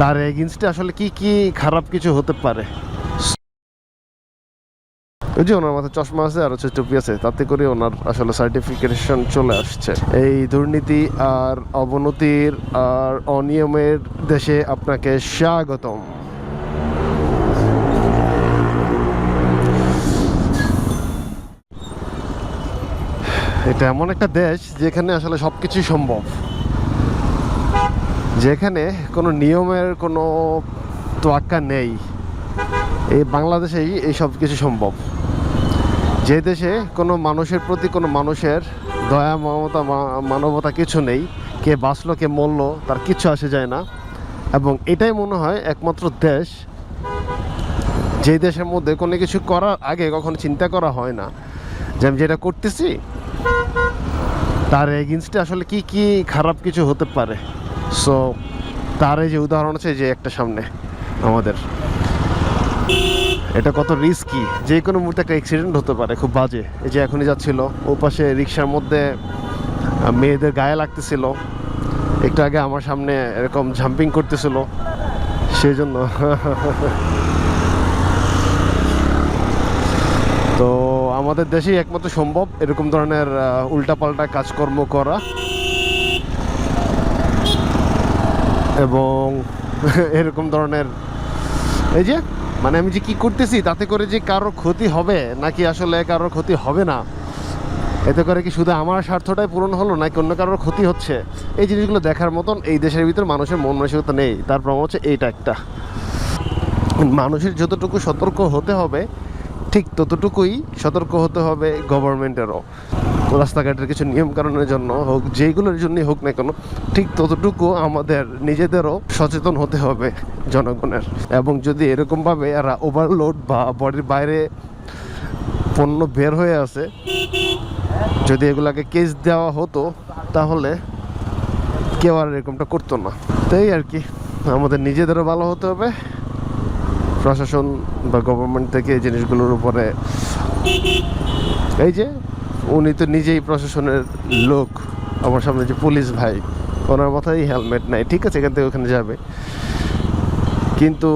তার এগেনস্টে আসলে কি কি খারাপ কিছু হতে পারে? ওই যে ওনার মাথায় চশমা আছে আর হচ্ছে টুপি আছে, তাতে করে ওনার আসলে সার্টিফিকেশন চলে আসছে। এই দুর্নীতি আর অবনতির আর অনিয়মের দেশে আপনাকে স্বাগতম। এটা এমন একটা দেশ যেখানে আসলে সব কিছুই সম্ভব। যেখানে কোনো নিয়মের কোনো তোয়াক্কা নেই। এই বাংলাদেশেই এই সব কিছু সম্ভব। যে দেশে কোনো মানুষের প্রতি কোনো মানুষের দয়া, মমতা মানবতা কিছু নেই, কে বাঁচলো, কে মরলো, তার কিচ্ছু আসে যায় না। এবং এটাই মনে হয় একমাত্র দেশ। যে দেশের মধ্যে কোনো কিছু করার আগে কখনো চিন্তা করা হয় না যে আমি যেটা করতেছি, তার এগেনস্টে আসলে কি কি খারাপ কিছু হতে পারে। সো তার এই যে উদাহরণ আছে যে একটা সামনে, আমাদের। এটা কত রিস্কি যে কোনো মুহূর্তে একটা অ্যাক্সিডেন্ট হতে পারে, খুব বাজে। এই যে এখনই যাচ্ছিল, ও পাশে রিক্সার মধ্যে মেয়েদের গায়ে লাগতেছিল। একটু আগে আমার সামনে এরকম জাম্পিং করতেছিল সেই জন্য তো, আমাদের দেশেই একমাত্র সম্ভব এরকম ধরনের উল্টাপাল্টা কাজকর্ম করা। এবং এরকম ধরনের এই যে মানে আমি যে কি করতেছি, তাতে করে যে কারও ক্ষতি হবে, নাকি আসলে কারোর ক্ষতি হবে না? এতে করে কি শুধু আমার স্বার্থটাই পূরণ হলো, নাকি অন্য কারোর ক্ষতি হচ্ছে? এই জিনিসগুলো দেখার মতন এই দেশের ভিতরে মানুষের মন মানসিকতা নেই। তার প্রমাণ হচ্ছে এইটা একটা। মানুষের যতটুকু সতর্ক হতে হবে ঠিক ততটুকুই সতর্ক হতে হবে গভর্নমেন্টেরও রাস্তাঘাটের কিছু নিয়ম কারণের জন্য হোক যেগুলোর জন্যই হোক না কেন, ঠিক ততটুকু আমাদের নিজেদেরও সচেতন হতে হবে জনগণের। এবং যদি এরকমভাবে এরা ওভারলোড বা বডির বাইরে পণ্য বের হয়ে আছে যদি এগুলাকে কেস দেওয়া হতো, তাহলে কেউ আর এরকমটা করতো না। তাই আর কি, আমাদের নিজেদেরও ভালো হতে হবে। প্রশাসন বা গভর্নমেন্ট থেকে এই জিনিসগুলোর উপরে এই যে উনি তো নিজেই প্রশাসনের লোক, আমার সামনে যে পুলিশ ভাই, ওনার মাথায় হেলমেট নাই, ঠিক আছে, এখান থেকে ওখানে যাবে। কিন্তু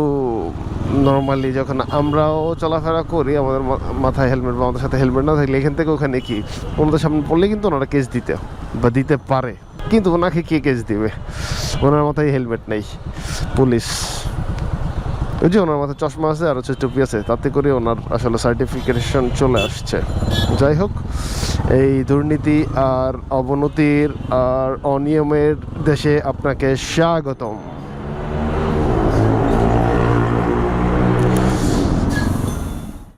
নর্মালি যখন আমরাও চলাফেরা করি, আমাদের মাথায় হেলমেট বা আমাদের সাথে হেলমেট না থাকলে এখান থেকে ওখানে কি? ওনাদের সামনে পড়লে কিন্তু ওনারা কেস দিতে, বা দিতে পারে। কিন্তু ওনাকে কে কেস দিবে? ওনার মাথায় হেলমেট নেই, পুলিশ। ওই যে ওনার মাথায় চশমা আছে আর হচ্ছে টুপি আছে, তাতে করে ওনার আসলে সার্টিফিকেশন চলে আসছে। যাই হোক, এই দুর্নীতি আর অবনতির আর অনিয়মের দেশে আপনাকে স্বাগতম।